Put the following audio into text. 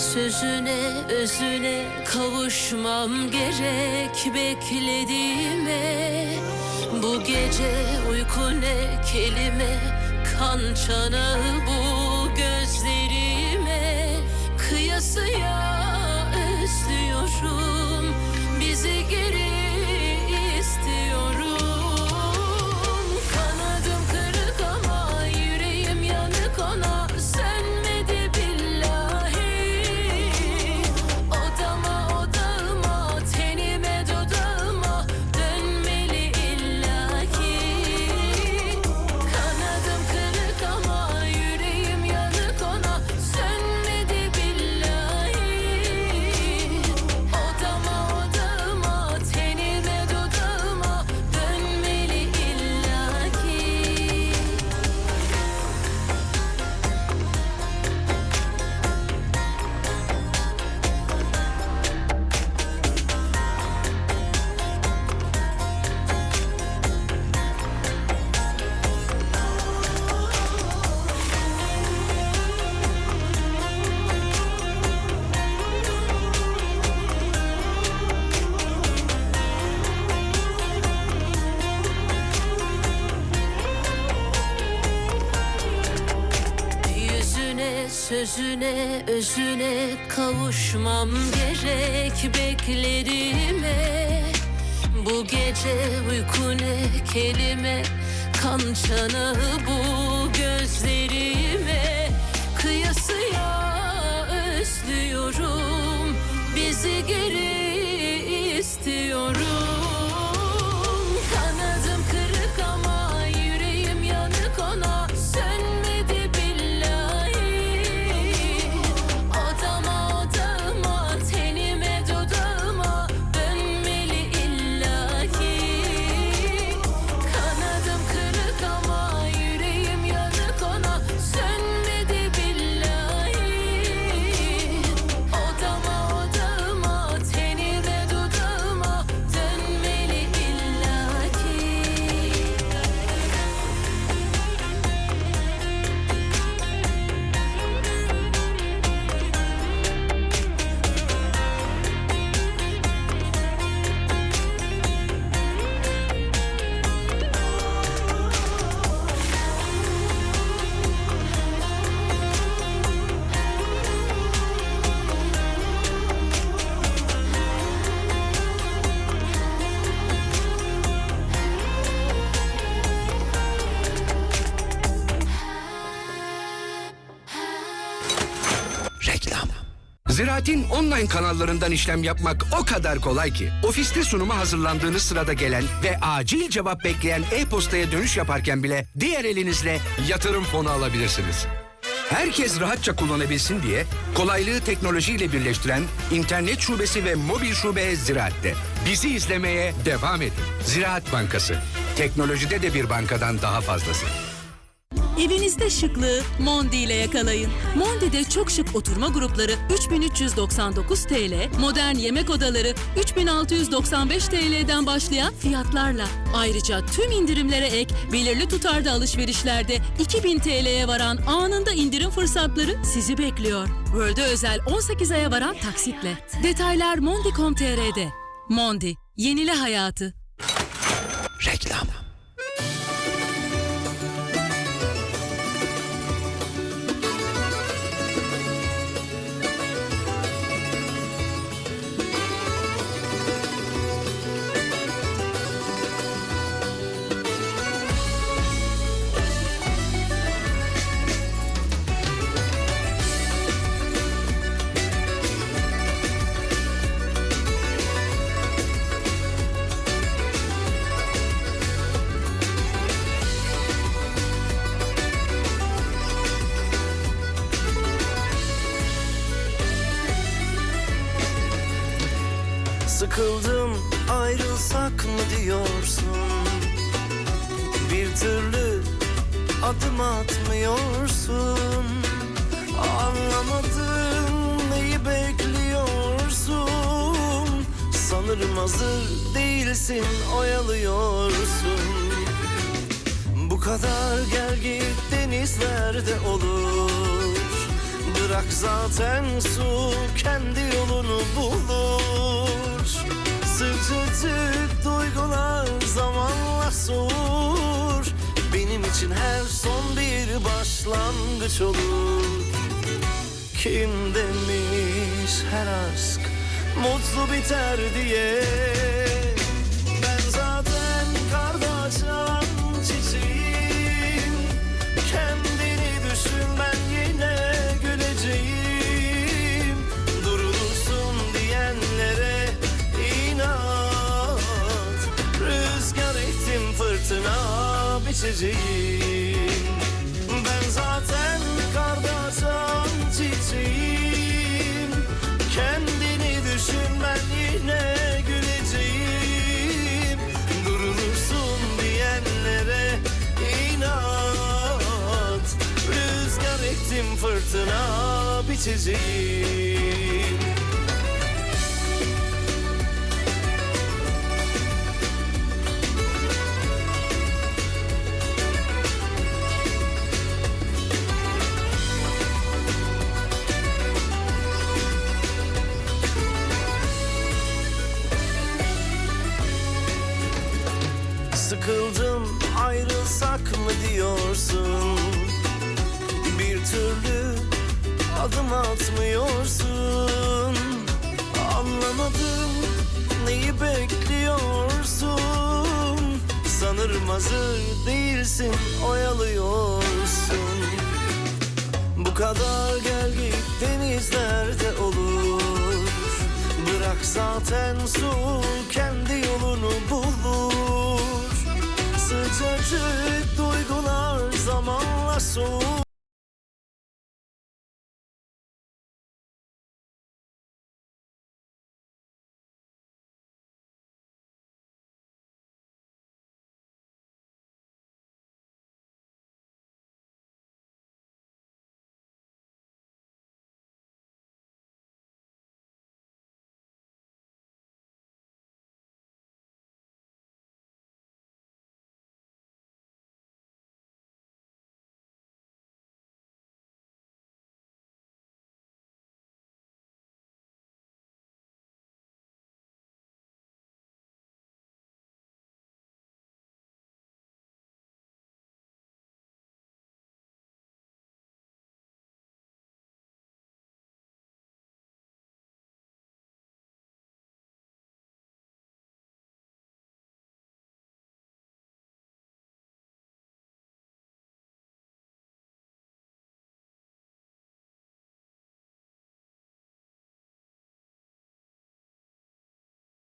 sözüne, özüne kavuşmam gerek beklediğime. Bu gece uyku ne kelime, kan çanağı bu gözlerime. Kıyasıya Yüzüne, özüne kavuşmam gerek beklediğime. Bu gece uyku ne kelime, kan çanağı bu gözlerime. Kıyasıya özlüyorum, bizi geri istiyorum Ziraat'in online kanallarından işlem yapmak o kadar kolay ki. Ofiste sunuma hazırlandığınız sırada gelen ve acil cevap bekleyen e-postaya dönüş yaparken bile diğer elinizle yatırım fonu alabilirsiniz. Herkes rahatça kullanabilsin diye kolaylığı teknolojiyle birleştiren internet şubesi ve mobil şube Ziraat'te. Bizi izlemeye devam edin. Ziraat Bankası. Teknolojide de bir bankadan daha fazlası. Evinizde şıklığı Mondi ile yakalayın. Mondi'de çok şık oturma grupları 3399 TL, modern yemek odaları 3695 TL'den başlayan fiyatlarla. Ayrıca tüm indirimlere ek belirli tutarda alışverişlerde 2000 TL'ye varan anında indirim fırsatları sizi bekliyor. World'e özel 18 aya varan taksitle. Detaylar mondi.com.tr'de. Mondi, yenile hayatı. Sıkıldım ayrılsak mı diyorsun? Bir türlü adım atmıyorsun. Anlamadım neyi bekliyorsun? Sanırım hazır değilsin oyalıyorsun. Bu kadar gel git denizlerde olur. Bırak zaten su kendi yolunu bulur Sıcacık duygular zamanla soğur. Benim için her son bir başlangıç olur. Kim demiş her aşk mutlu biter diye biçeceğim Ben zaten karda açan çiçeğim. Kendini düşün ben yine güleceğim. Durulursun diyenlere inat. Rüzgar ettim fırtına biçeceğim Sıkıldım ayrılsak mı diyorsun? Bir türlü adım atmıyorsun. Anlamadım neyi bekliyorsun? Sanırım hazır değilsin oyalıyorsun. Bu kadar gel git denizlerde olur. Bırak zaten su kendi yolunu bulur Sıcacık duygular zamanla soğur